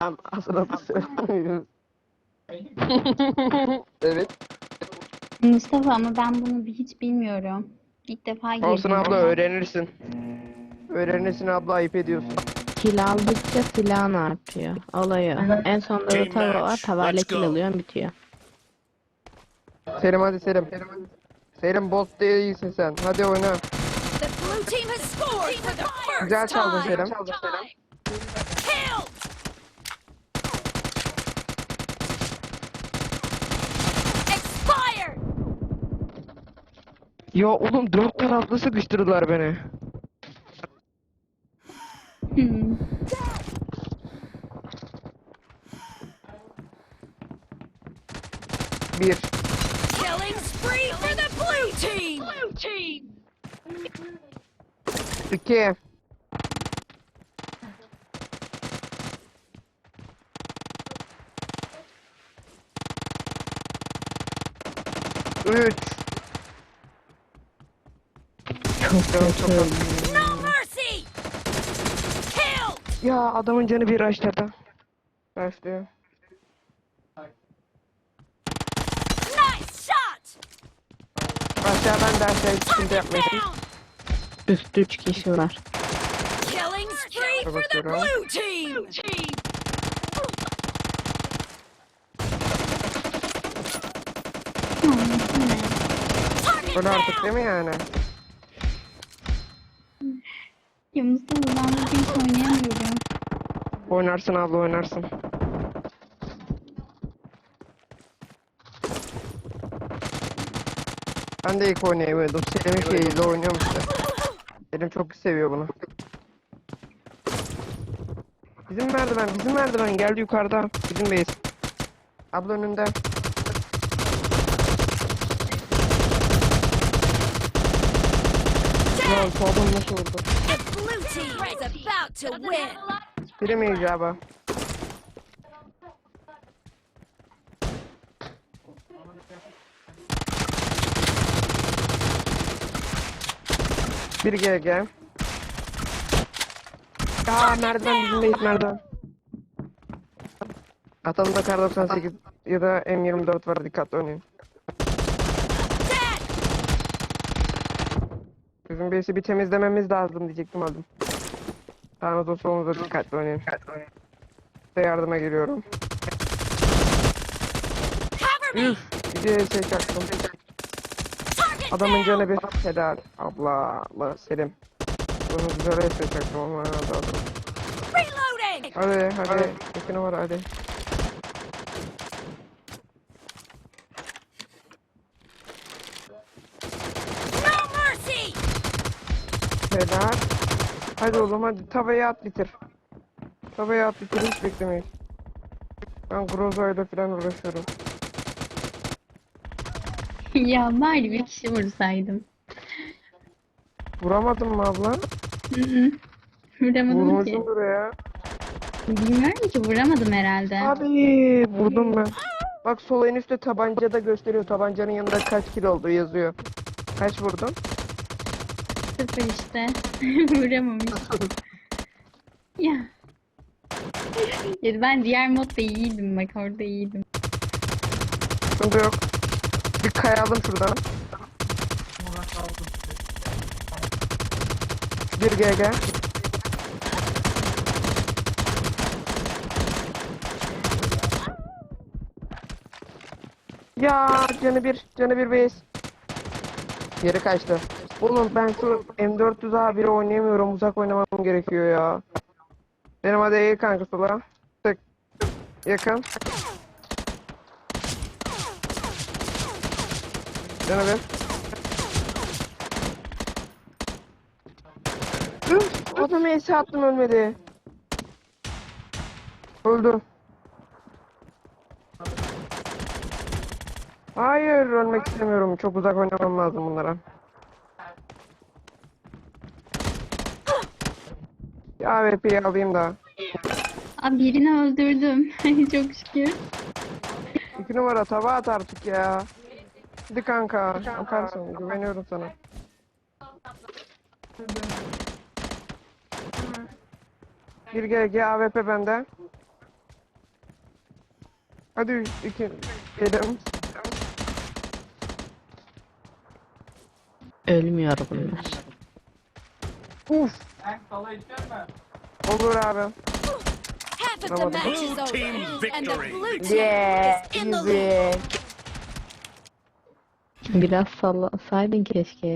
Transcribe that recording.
Tam aslında da söylemiyorum. evet. Mustafa ama ben bunu bir- hiç bilmiyorum. İlk defa girdim. Olsun abla öğrenirsin. Öğrenirsin abla ayıp ediyorsun. Kill aldıkça silahın artıyor. Olay o. En sonunda da tava var. Tavayla kill alıyorsun bitiyor. Selim hadi Selim. Selim bot değilsin sen. Hadi oyna. For the first Güzel çaldın time. Selim. Ya oğlum dört taraflı sıkıştırdılar beni. Hmm. Bir. Killing spree for the blue team! Blue team! iki. Üç. Çok canım çok az. No mercy! Kill! Ya adamın canı bir açtırdı. Başlıyor. Nice shot! Aşağıdan derse sıkıntı yapmayın. Down! Üst 3 kişi var. Killing spree for the blue team! Böyle artık değil mi yani? Ya Mustafa ben bugün hiç oynayamıyorum. Oynarsın abla oynarsın. Ben de ilk oynayamıyordum. Selim'in şeyiyle oynuyorum işte. Selim çok seviyor bunu. Bizim merdiven, bizim merdiven geldi yukarıda. Bizim base. Abla önünde. Lan soldan nasıl win! Biri mi icabı? Bir GG. Aa merdiven bizim değil merdiven. Atalımda kar 98 ya da M24 var dikkatli oynayın. Bizim base'i bir temizlememiz lazım diyecektim aldım. Sağınıza solunuza dikkatli oynayın. Size yardıma geliyorum. Üf, bir de şey çaktım. Adamın canı bir helal. Abla, abla Selim. Bunu güzel şey çaktım ama herhalde adam. Reloading! Hadi, hadi. İki numara hadi. Helal. Hadi oğlum hadi tavaya at bitir. Tavaya at bitir hiç beklemeyin. Ben Groza'yla falan uğraşıyorum. ya bari bir kişi vursaydım. Vuramadın mı abla? Hı hı. Vuramadım ki. Vurmuşsun buraya. Bilmiyorum ki vuramadım herhalde. Abi vurdum ben. Bak sol en üstte tabancada gösteriyor. Tabancanın yanında kaç kilo olduğu yazıyor. Kaç vurdun? Sıfır işte. Vuramamışım. ya. Ya ben diğer modda iyiydim bak orada iyiydim. Sıkıntı yok. Bir kayalım şuradan. Bir GG. Ya canı bir, canı bir base. Geri kaçtı. Oğlum ben şu M400A1'i oynayamıyorum. Uzak oynamam gerekiyor ya. Benim hadi iyi kanka sola. Tık. Yakın. Canı bir. Üf, adamı ese attım ölmedi. Öldü. Hayır ölmek istemiyorum. Çok uzak oynamam lazım bunlara. Ya AWP'yi alayım da. Aa, birini öldürdüm. Çok şükür. İki numara tava at artık ya. Hadi kanka. Atarsın. Güveniyorum sana. Bir GG AWP bende. Hadi iki dedim. Ölmüyor bunlar. Uf. Olur abi. Half of the Bravo. match is Blue over, team and the victory. blue team Yeah, is in the lead. easy. Biraz sallasaydın keşke.